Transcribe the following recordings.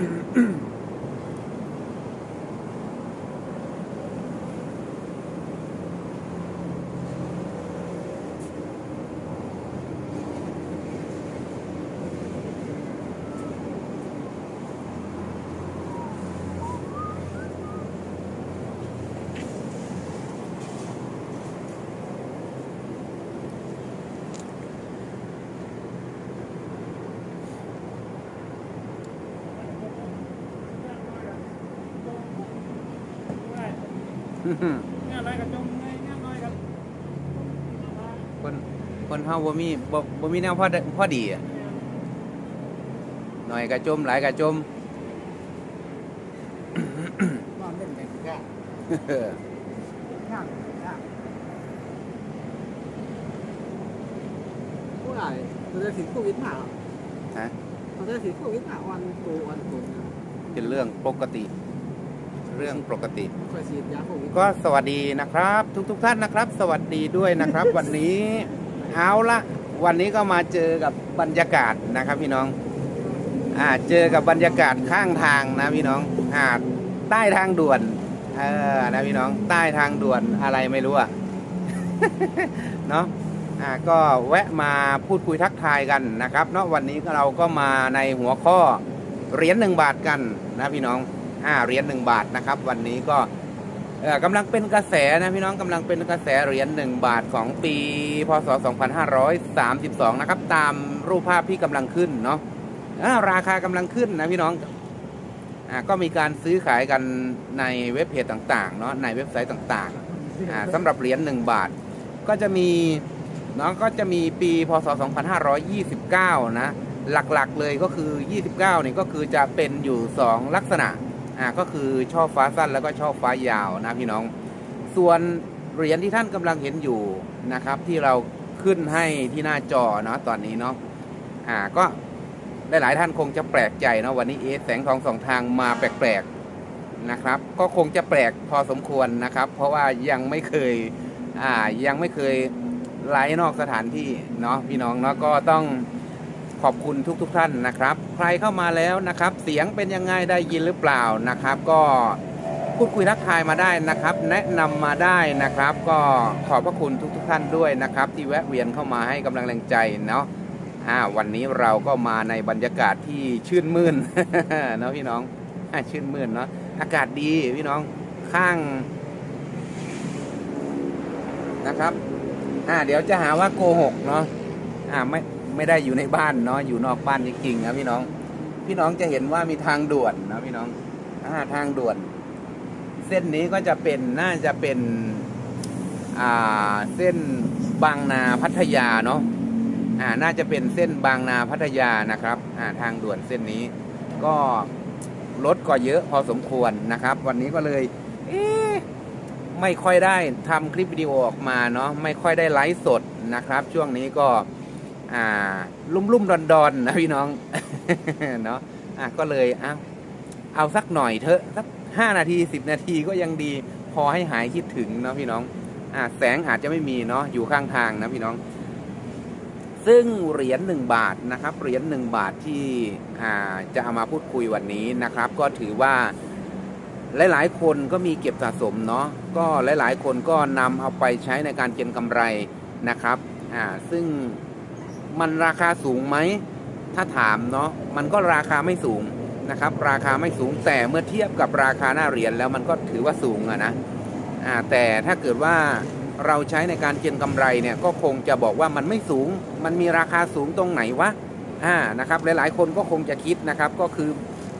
うん。 งานอะไรกับจงไงงานอะไรกับคนคนเฮาบ่มีบ่บ่มีแนวพอดพอดีอะหน่อยกระจมหลายกระจมนอนเล่นกันก็งานงานผู้ใหญ่มันจะถึงโควิดมาเหรอฮะมันจะถึงโควิดมาวันโกวันโกนะเป็นเรื่องปกติ เรื่องปกติคอยฉีดยาโควิดก็สวัสดีนะครับ ทุกทุกๆท่านนะครับ สวัสดีด้วยนะครับ วันนี้เอาละวันนี้ก็มาเจอกับบรรยากาศนะครับพี่น้องอ่าเจอกับบรรยากาศข้างทางนะพี่น้องอ่าใต้ทางด่วนเออนะพี่น้องใต้ทางด่วนอะไรไม่รู้อะเนาะอ่าก็แวะมาพูดคุยทักทายกันนะครับ เนาะวันนี้เราก็มาในหัวข้อเหรียญหนึ่งบาทกันนะพี่น้อง อ่าเหรียญหนึ่งบาทนะครับ วันนี้ก็กำลังเป็นกระแสนะพี่น้องกำลังเป็นกระแสเหรียญหนึ่งบาทของปีพศ 2532 นะครับ ตามรูปภาพที่กำลังขึ้นเนาะราคากำลังขึ้นนะพี่น้องอก็มีการซื้อขายกันในเว็บเพจต่างๆเนาะในเว็บไซต์ต่างๆอ่าสำหรับเหรียญหนึ่งบาท ก็จะมีเนาะก็จะมีปีพศ 2529 นะ หลักๆเลยก็คือ 29 นี่ก็คือจะเป็นอยู่ 2 ลักษณะ อ่าก็คือช่อฟ้าสั้นแล้วก็ช่อฟ้ายาวนะพี่น้อง ส่วนเหรียญที่ท่านกำลังเห็นอยู่นะครับ ที่เราขึ้นให้ที่หน้าจอเนาะตอนนี้เนาะอ่าก็หลายๆท่านคงจะแปลกใจเนาะวันนี้เอสแสงทองสองทางมาแปลกๆนะครับ ก็คงจะแปลกพอสมควรนะครับ เพราะว่ายังไม่เคยอ่ายังไม่เคยไลฟ์นอกสถานที่เนาะพี่น้องเนาะก็ต้อง ขอบคุณทุกๆทท่านนะครับ ใครเข้ามาแล้วนะครับ เสียงเป็นยังไงได้ยินหรือเปล่านะครับ ก็พูดคุยทักทายมาได้นะครับ แนะนำมาได้นะครับ ก็ขอบพระคุณทุกๆทท่านด้วยนะครับ ที่แวะเวียนเข้ามาให้กำลังแรงใจเนาะอ่าวันนี้เราก็มาในบรรยากาศที่ชื่นมื่นเนาะพี่น้องอชื่นมื่นเนาะอากาศดีพี่น้องข้างนะครับอ่าเดี๋ยวจะหาว่าโกหกเนาะอ่าไม่ ไม่ได้อยู่ในบ้านเนาะอยู่นอกบ้านจริงๆนะพี่น้อง พี่น้องจะเห็นว่ามีทางด่วนนะพี่น้องอ่าทางด่วน เส้นนี้ก็จะเป็นน่าจะเป็นอ่าเส้นบางนาพัทยาเนาะอ่าน่าจะเป็นเส้นบางนาพัทยานะครับอ่าทางด่วนเส้นนี้ ก็รถก็เยอะพอสมควรนะครับ วันนี้ก็เลยเอ๊ไม่ค่อยได้ทำคลิปวิดีโอออกมาเนาะไม่ค่อยได้ไลฟ์สดนะครับ ช่วงนี้ก็ อ่าลุ่มลุ่มดอนดอนๆนะพี่น้องเนาะอะก็เลยเอาเอาสักหน่อยเถอะสักห้านาทีสิบนาทีก็ยังดี พอให้หายคิดถึงเนาะพี่น้องอ่าแสงอาจจะไม่มีเนาะอยู่ข้างทางนะพี่น้อง ซึ่งเหรียญหนึ่งบาทนะครับเหรียญหนึ่งบาทที่อ่าจะเอามาพูดคุยวันนี้นะครับ ก็ถือว่าหลาย ๆ คนก็มีเก็บสะสมเนาะก็หลาย ๆ คนก็นำเอาไปใช้ในการเก็งกำไรนะครับอ่าซึ่ง มันราคาสูงไหม ถ้าถามเนาะมันก็ราคาไม่สูงนะครับ ราคาไม่สูงแต่เมื่อเทียบกับราคาหน้าเหรียญแล้วมันก็ถือว่าสูงอะนะแต่ถ้าเกิดว่าเราใช้ในการเก็งกำไรเนี่ยก็คงจะบอกว่ามันไม่สูง มันมีราคาสูงตรงไหนวะอ่านะครับหลายๆคนก็คงจะคิดนะครับก็คือ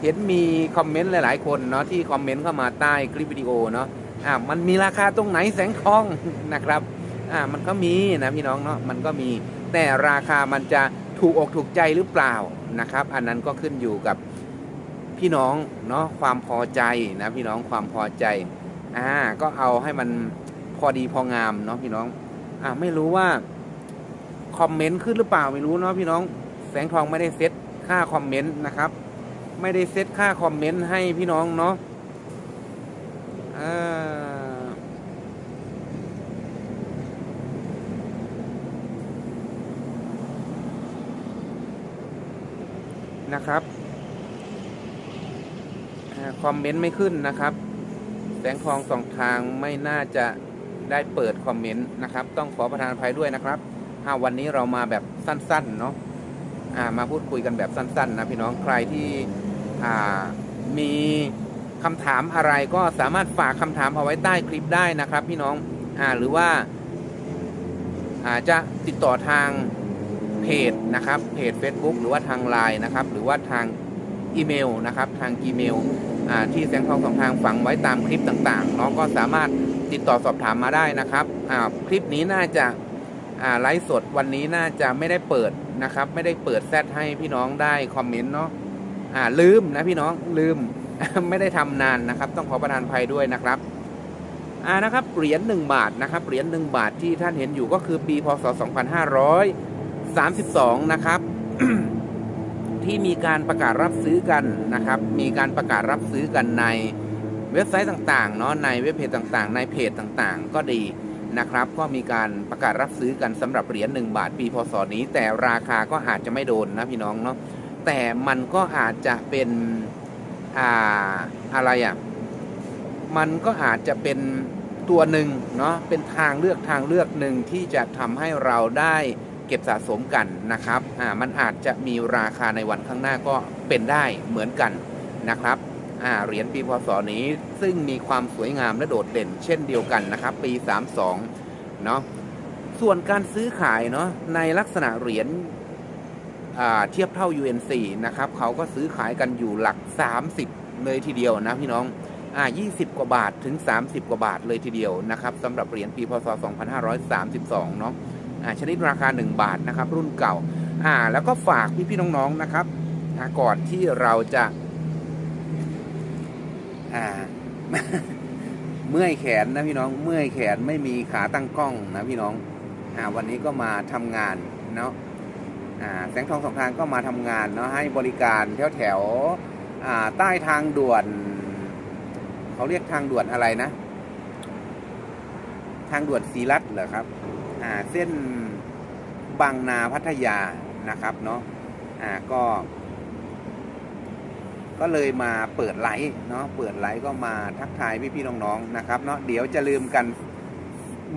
เห็นมีคอมเมนต์หลายๆคนเนาะที่คอมเมนต์เข้ามาใต้คลิปวิดีโอเนาะอ่ามันมีราคาตรงไหนแสงทองนะครับอ่ามันก็มีนะพี่น้องเนาะมันก็มี แต่ราคามันจะถูกอกถูกใจหรือเปล่านะครับ อันนั้นก็ขึ้นอยู่กับพี่น้องเนาะความพอใจนะพี่น้องความพอใจอ่าก็เอาให้มันพอดีพองามเนาะพี่น้องอ่าไม่รู้ว่าคอมเมนต์ขึ้นหรือเปล่าไม่รู้เนาะพี่น้องแสงทองไม่ได้เซตค่าคอมเมนต์นะครับ ไม่ได้เซตค่าคอมเมนต์ให้พี่น้องเนาะอ่า นะครับอ่าคอมเมนต์ไม่ขึ้นนะครับ แสงทองสองทางไม่น่าจะได้เปิดคอมเมนต์นะครับ ต้องขอประทานภัยด้วยนะครับอ่าวันนี้เรามาแบบสั้นๆเนาะามาพูดคุยกันแบบสั้นๆนะพี่น้องใครที่มีคำถามอะไรก็สามารถฝากคำถามเอาไว้ใต้คลิปได้นะครับ พี่น้องอหรือว่าอาจจะติดต่อทาง จนะครับเพจ Facebook หรือว่าทางไลน์นะครับ หรือว่าทางอีเมลนะครับ ทางอีเมลที่แสงทองสองทางฝังไว้ตามคลิปต่างๆเนาะก็สามารถติดต่อสอบถามมาได้นะครับคลิปนี้น่าจะไลฟ์สดวันนี้น่าจะไม่ได้เปิดนะครับ ไม่ได้เปิดแซดให้พี่น้องได้คอมเมนต์เนาะลืมนะพี่น้องลืมไม่ได้ทำนานนะครับ ต้องขอประทานภัยด้วยนะครับอ่านะครับเหรียญ1บาทนะครับเหรียญ1บาทที่ท่านเห็นอยู่ก็คือปีพศ 32 นะครับ ที่มีการประกาศรับซื้อกันนะครับ มีการประกาศรับซื้อกันในเว็บไซต์ต่างๆเนาะในเว็บเพจต่างๆ ในเพจต่างๆ ก็ดีนะครับ ก็มีการประกาศรับซื้อกันสำหรับเหรียญ1บาทปีพศนี้ แต่ราคาก็อาจจะไม่โดนนะพี่น้องเนาะแต่มันก็อาจจะเป็นอ่าอะไรอะ่ะมันก็อาจจะเป็นตัวหนึ่งเนาะเป็นทางเลือกทางเลือกหนึ่งที่จะทำให้เราได้ เก็บสะสมกันนะครับอ่ามันอาจจะมีราคาในวันข้างหน้าก็เป็นได้เหมือนกันนะครับอ่าเหรียญปีพศนี้ซึ่งมีความสวยงามและโดดเด่น เช่นเดียวกันนะครับ ปี 32เนาะส่วนการซื้อขายเนาะในลักษณะเหรียญอ่าเทียบเท่า UNC นะครับเขาก็ซื้อขายกันอยู่หลัก 30 เลยทีเดียวนะพี่น้องอ่า20 กว่าบาทถึง 30 กว่าบาทเลยทีเดียวนะครับสำหรับเหรียญปีพศ 2532 เนาะอ่า ชนิดราคา 1 บาทนะครับ รุ่นเก่าอ่าแล้วก็ฝากพี่ๆน้องๆนะครับก่อนที่เราจะอ่าเมื่อยแขนนะพี่น้องเมื่อยแขนไม่มีขาตั้งกล้องนะพี่น้องอ่าวันนี้ก็มาทำงานเนาะอ่าแสงทองสองทางก็มาทำงานเนาะให้บริการแถวแถวอ่าใต้ทางด่วนเขาเรียกทางด่วนอะไรนะ ทางด่วนศรีรัตเหรอครับ เส้นบางนาพัทยานะครับเนาะอ่าก็ ก็เลยมาเปิดไลฟ์เนาะเปิดไลฟ์ก็มาทักทายพี่ๆน้องๆนะครับเนาะเดี๋ยวจะลืมกัน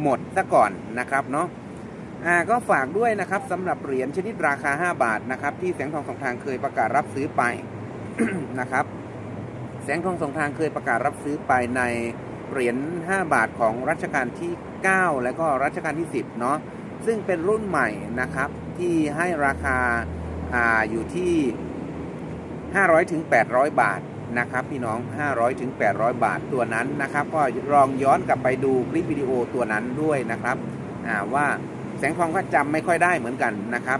หมดซะก่อนนะครับเนาะอ่าก็ฝากด้วยนะครับสำหรับเหรียญชนิดราคา 5 บาทนะครับ ที่แสงทองสองทางเคยประกาศรับซื้อไปนะครับ แสงทองสองทางเคยประกาศรับซื้อไปใน เหรียญ 5 บาทของรัชกาลที่ 9 และก็รัชกาลที่ 10 เนาะซึ่งเป็นรุ่นใหม่นะครับที่ให้ราคาอาอยู่ที่ 500ถึง800 บาทนะครับพี่น้อง 500ถึง800 บาทตัวนั้นนะครับ ก็ลองย้อนกลับไปดูคลิปวิดีโอตัวนั้นด้วยนะครับว่าแสงทองก็จำไม่ค่อยได้เหมือนกันนะครับ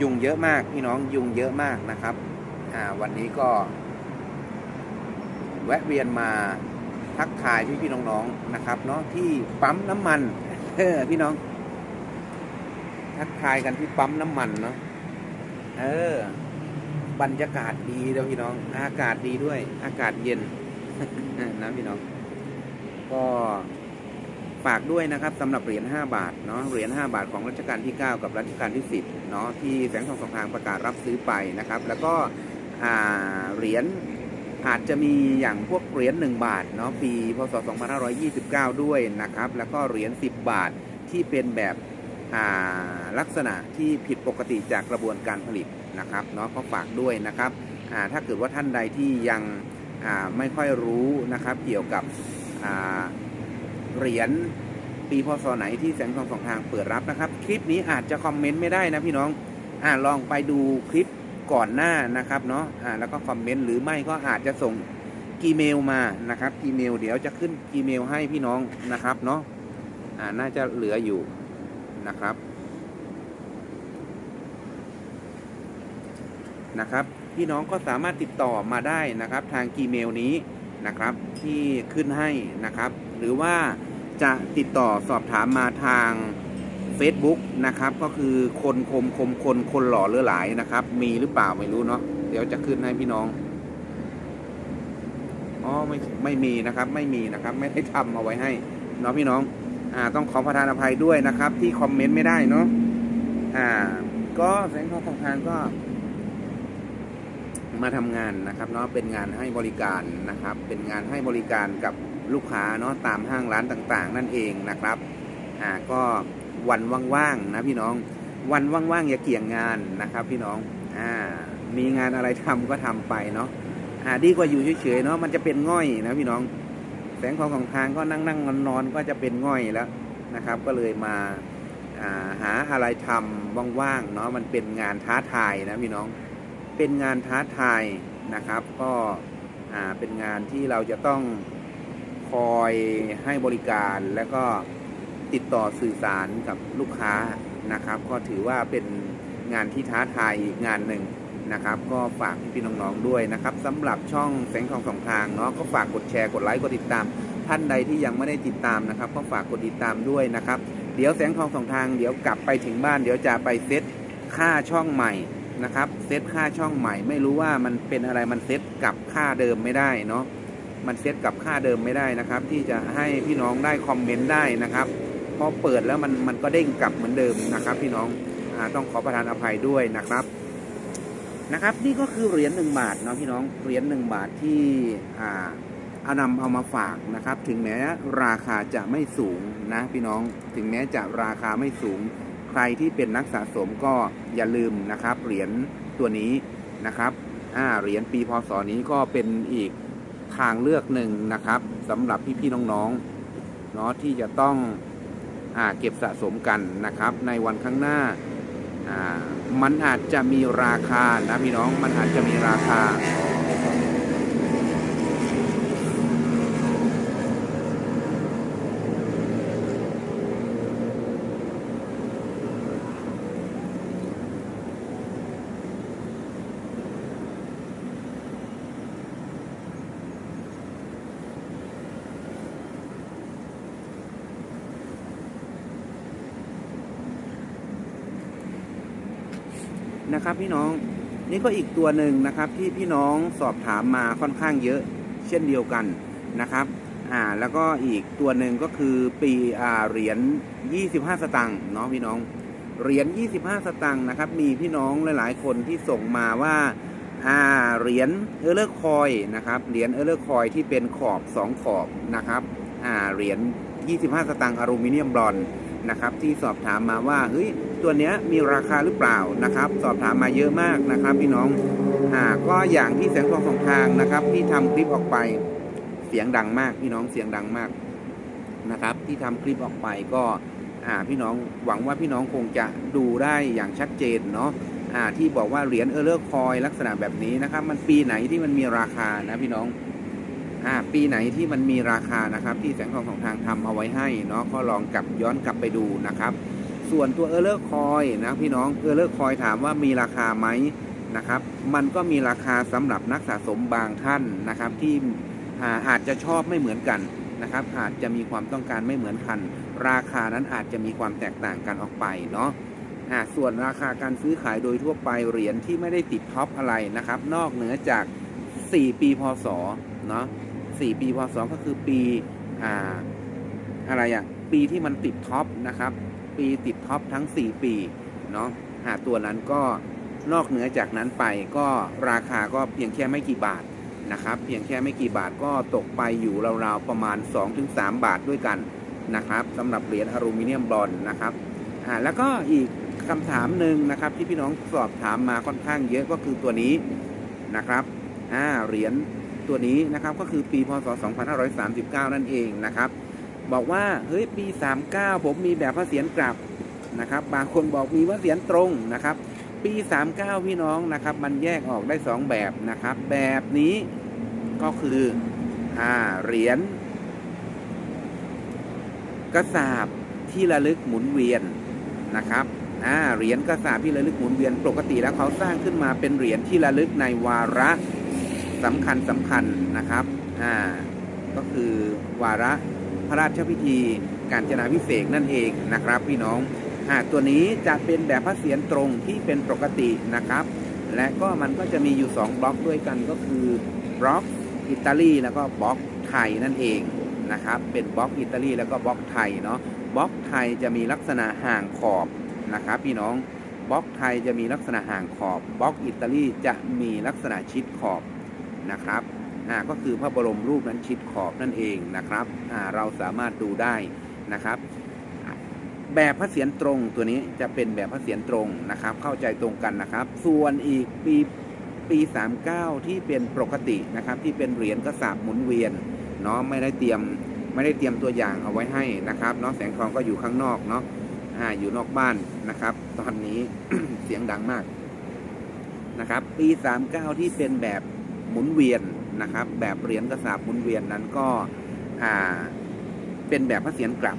ยุงเยอะมากพี่น้องยุงเยอะมากนะครับวันนี้ก็ แวะเวียนมาทักทายพี่พี่น้องๆนะครับเนาะที่ปั๊มน้ำมันเออพี่น้อง ทักทายกันที่ปั๊มน้ำมันเนาะเออ บรรยากาศดีแล้วพี่น้อง อากาศดีด้วย อากาศเย็นนะพี่น้อง ก็ฝากด้วยนะครับสำหรับเหรียญ5บาทเนาะเหรียญ5บาทของรัชกาลที่ 9 กับรัชกาลที่ 10เนาะที่แสงทองสองทางประกาศรับซื้อไปนะครับ แล้วก็เหรียญ อาจจะมีอย่างพวกเหรียญ1บาทเนาะปีพศ 2529 ด้วยนะครับ แล้วก็เหรียญ10 บาทที่เป็นแบบลักษณะที่ผิดปกติจากกระบวนการผลิตนะครับเนาะก็ฝากด้วยนะครับถ้าเกิดว่าท่านใดที่ยังไม่ค่อยรู้นะครับ เกี่ยวกับเหรียญปีพศไหนที่แสงทองสองทางเปิดรับนะครับ คลิปนี้อาจจะคอมเมนต์ไม่ได้นะพี่น้องอลองไปดูคลิป ก่อนหน้านะครับเนาะอ่าแล้วก็คอมเมนต์หรือไม่ก็อาจจะส่งกีเมลมานะครับกีเมลเดี๋ยวจะขึ้นกีเมลให้พี่น้องนะครับเนาะอ่าน่าจะเหลืออยู่นะครับนะครับพี่น้องก็สามารถติดต่อมาได้นะครับทางกีเมลนี้นะครับที่ขึ้นให้นะครับ หรือว่าจะติดต่อสอบถามมาทาง Facebook นะครับก็คือคนคมคมคนคนหล่อเลือหลายนะครับ มีหรือเปล่าไม่รู้เนาะเดี๋ยวจะขึ้นให้พี่น้องอ๋อไม่ไม่มีนะครับ ไม่มีนะครับ ไม่ได้ทำเอาไว้ให้เนาะพี่น้องอ่าต้องขอประทานอภัยด้วยนะครับ ที่คอมเมนต์ไม่ได้เนาะอ่า ก็แสงทองสองทางก็ มาทำงานนะครับเนาะเป็นงานให้บริการนะครับ เป็นงานให้บริการกับลูกค้าเนาะตามห้างร้านต่าง ๆ นั่นเองนะครับอ่าก็ วันว่างๆนะพี่น้อง วันว่างๆอย่าเกี่ยงงานนะครับพี่น้องอ่ามีงานอะไรทำก็ทำไปเนาะอ่าดีกว่าอยู่เฉยๆเนาะมันจะเป็นง่อยนะพี่น้อง แสงของของทางก็นั่งนั่งนอนนอนๆก็จะเป็นง่อยแล้วนะครับ ก็เลยมาอ่าหาอะไรทำว่างๆเนาะมันเป็นงานท้าทายนะพี่น้อง เป็นงานท้าทายนะครับ ก็อ่าเป็นงานที่เราจะต้องคอยให้บริการแล้วก็ ติดต่อสื่อสารกับลูกค้านะครับ ก็ถือว่าเป็นงานที่ท้าทายอีกงานหนึ่งนะครับ ก็ฝากพี่น้องๆด้วยนะครับสำหรับช่องแสงทองสองทางเนาะก็ฝากกดแชร์กดไลค์กดติดตาม ท่านใดที่ยังไม่ได้ติดตามนะครับ ก็ฝากกดติดตามด้วยนะครับ เดี๋ยวแสงทองสองทางเดี๋ยวกลับไปถึงบ้าน เดี๋ยวจะไปเซตค่าช่องใหม่นะครับเซตค่าช่องใหม่ ไม่รู้ว่ามันเป็นอะไรมันเซตกับค่าเดิมไม่ได้เนาะมันเซตกับค่าเดิมไม่ได้นะครับ ที่จะให้พี่น้องได้คอมเมนต์ได้นะครับ อเปิดแล้วมันมันก็เด้งกลับเหมือนเดิมนะครับ พี่น้องอต้องขอประทานอภัยด้วยนะครับนะครับ นี่ก็คือเหรียญหนึ่งบาทเนาะพี่น้องเหรียญหนึ่งบาทที่อ่าเอานำเอามาฝากนะครับ ถึงแม้ราคาจะไม่สูงนะ พี่น้องถึงแม้จะราคาไม่สูง ใครที่เป็นนักสะสมก็อย่าลืมนะครับ เหรียญตัวนี้นะครับอ่าเหรียญปีพศนี้ก็เป็นอีกทางเลือกหนึ่งนะครับสำหรับพี่ๆน้องๆเนาะที่จะต้อง เก็บสะสมกันนะครับ ในวันข้างหน้า มันอาจจะมีราคานะพี่น้องมันอาจจะมีราคา นะครับ พี่น้องนี่ก็อีกตัวหนึ่งนะครับที่พี่น้องสอบถามมาค่อนข้างเยอะ เช่นเดียวกันนะครับอ่าแล้วก็อีกตัวหนึ่งก็คือปีอ่าเหรียญ25 สตังค์เนาะพี่น้องเหรียญ25 สตังค์นะครับ มีพี่น้องหลาย ๆ คนที่ส่งมาว่าอ่าเหรียญเออร์เลอร์คอยนะครับเหรียญเออร์เลอร์คอยที่เป็นขอบ 2 ขอบนะครับอ่าเหรียญ25 สตังค์อลูมิเนียมบรอนนะครับที่สอบถามมาว่าเฮ้ย ตัวเนี้ยมีราคาหรือเปล่านะครับ สอบถามมาเยอะมากนะครับพี่น้องอ่าก็อย่างที่แสงทองสองทางนะครับที่ทำคลิปออกไปเสียงดังมากพี่น้องเสียงดังมากนะครับ ที่ทำคลิปออกไปก็อ่าพี่น้องหวังว่าพี่น้องคงจะดูได้อย่างชัดเจนเนาะอ่าที่บอกว่าเหรียญเออร์เลอร์คอยลักษณะแบบนี้นะครับ มันปีไหนที่มันมีราคานะพี่น้องอ่าปีไหนที่มันมีราคานะครับ ที่แสงทองของทางทำเอาไว้ให้เนาะก็ลองกลับย้อนกลับไปดูนะครับ ส่วนตัวเออร์เลอร์คอยนะพี่น้องเออร์เลอร์คอยถามว่ามีราคาไหมนะครับ มันก็มีราคาสำหรับนักสะสมบางท่านนะครับ ที่อาจจะชอบไม่เหมือนกันนะครับอาจจะมีความต้องการไม่เหมือนกัน ราคานั้นอาจจะมีความแตกต่างกันออกไปเนาะส่วนราคาการซื้อขายโดยทั่วไปเหรียญที่ไม่ได้ติดท็อปอะไรนะครับ นอกเหนือจาก 4 ปีพศเนาะ4ปีพศก็คือปีอ่าอะไรอะปีที่มันติดท็อปนะครับ ปีติดท็อปทั้ง 4 ปีเนาะหาตัวนั้นก็นอกเหนือจากนั้นไปก็ราคาก็เพียงแค่ไม่กี่บาทนะครับ เพียงแค่ไม่กี่บาทก็ตกไปอยู่ราวๆประมาณ 2-3 บาทด้วยกันนะครับสำหรับเหรียญอลูมิเนียมบรอนนะครับอ่าแล้วก็อีกคำถามหนึ่งนะครับที่พี่น้องสอบถามมาค่อนข้างเยอะก็คือตัวนี้นะครับอ่าเหรียญตัวนี้นะครับก็คือปีพศ 2539 นั่นเองนะครับ บอกว่าเฮ้ยปี 39 ผมมีแบบพระเศียรกลับนะครับ บางคนบอกมีพระเศียรตรงนะครับ ปี 39 พี่น้องนะครับ มันแยกออกได้ 2 แบบนะครับ แบบนี้ก็คืออ่าเหรียญกระสาบที่ระลึกหมุนเวียนนะครับอ่าเหรียญกระสาบที่ระลึกหมุนเวียนปกติแล้วเขาสร้างขึ้นมาเป็นเหรียญที่ระลึกในวาระสำคัญสำคัญนะครับอ่าก็คือวาระ ระราชพิธี การจนาพิเศษนั่นเองนะครับ พี่น้องอ่าตัวนี้จะเป็นแบบพระเศียรตรงที่เป็นปกตินะครับ และก็มันก็จะมีอยู่ 2 บล็อกด้วยกันก็คือบล็อกอิตาลีแล้วก็บล็อกไทยนั่นเองนะครับ เป็นบล็อกอิตาลีแล้วก็บล็อกไทยเนาะบล็อกไทยจะมีลักษณะห่างขอบนะครับ พี่น้องบล็อกไทยจะมีลักษณะห่างขอบบล็อกอิตาลีจะมีลักษณะชิดขอบนะครับ ก็คือพระบรมรูปนั้นชิดขอบนั่นเองนะครับอ่าเราสามารถดูได้นะครับ แบบพระเศียรตรงตัวนี้จะเป็นแบบพระเศียรตรงนะครับ เข้าใจตรงกันนะครับ ส่วนอีกปีปี 39 ที่เป็นปกตินะครับ ที่เป็นเหรียญกระสาบหมุนเวียนเนาะไม่ได้เตรียมไม่ได้เตรียมตัวอย่างเอาไว้ให้นะครับเนาะแสงทองก็อยู่ข้างนอกเนาะอ่าอยู่นอกบ้านนะครับ ตอนนี้เสียงดังมากนะครับ ปี 39 ที่เป็นแบบหมุนเวียน นะครับ แบบเหรียญกระสาบหมุนเวียนนั้นก็เป็นแบบพระเศียรกลับ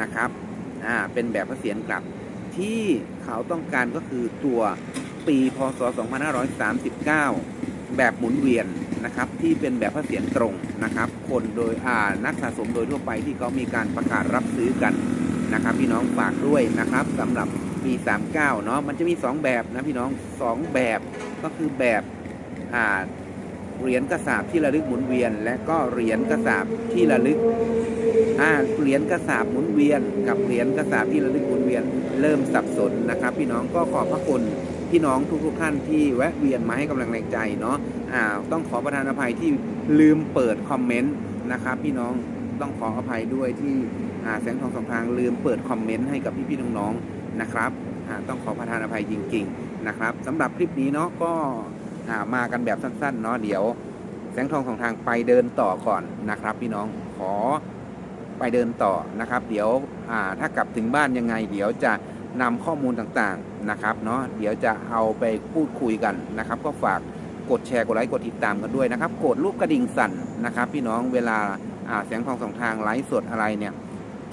นะครับเป็นแบบพระเศียรกลับ ที่เขาต้องการก็คือตัวปีพศ 2539 แบบหมุนเวียนนะครับ ที่เป็นแบบพระเศียรตรงนะครับ คนโดยนักสะสมโดยทั่วไปที่เขามีการประกาศรับซื้อกันนะครับ พี่น้องฝากด้วยนะครับสำหรับปี 39 เนาะมันจะมี 2 แบบนะพี่น้อง 2 แบบก็คือแบบอ่า เหรียญกระสาบที่ระลึกหมุนเวียน และก็เหรียญกระสาบที่ระลึกอ่าเหรียญกระสาบหมุนเวียน กับเหรียญกระสาบที่ระลึกหมุนเวียน เริ่มสับสนนะครับ พี่น้องก็ขอบพระคุณพี่น้องทุกๆท่านที่แวะเวียนมาให้กำลังใจเนาะอ่าต้องขอประทานอภัยที่ลืมเปิดคอมเมนต์นะครับ พี่น้องต้องขออภัยด้วยที่อ่าแสงทองสองทางลืมเปิดคอมเมนต์ให้กับพี่ๆน้องๆนะครับอ่าต้องขอประทานอภัยจริง ๆ นะครับสำหรับคลิปนี้เนาะก็ อ่ามากันแบบสั้นๆเนาะเดี๋ยว แสงทองสองทางไปเดินต่อก่อนนะครับ พี่น้องขอไปเดินต่อนะครับ เดี๋ยวอ่าถ้ากลับถึงบ้านยังไง เดี๋ยวจะนำข้อมูลต่างๆนะครับเนาะเดี๋ยวจะเอาไปพูดคุยกันนะครับ ก็ฝากกดแชร์กดไลค์กดติดตามกันด้วยนะครับ กดรูปกระดิ่งสั่นนะครับ พี่น้องเวลาอ่าแสงทองสองทางไลฟ์สดอะไรเนี่ย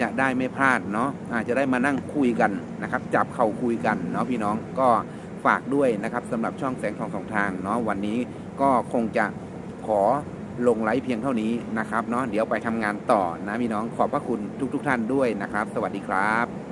จะได้ไม่พลาดเนาะอาจจะได้มานั่งคุยกันนะครับ จับเข่าคุยกันเนาะพี่น้องก็ ฝากด้วยนะครับสำหรับช่องแสงทองสองทางเนาะวันนี้ก็คงจะขอลงไลฟ์เพียงเท่านี้นะครับเนาะเดี๋ยวไปทำงานต่อนะพี่น้องขอบพระคุณทุก ๆทท่านด้วยนะครับ สวัสดีครับ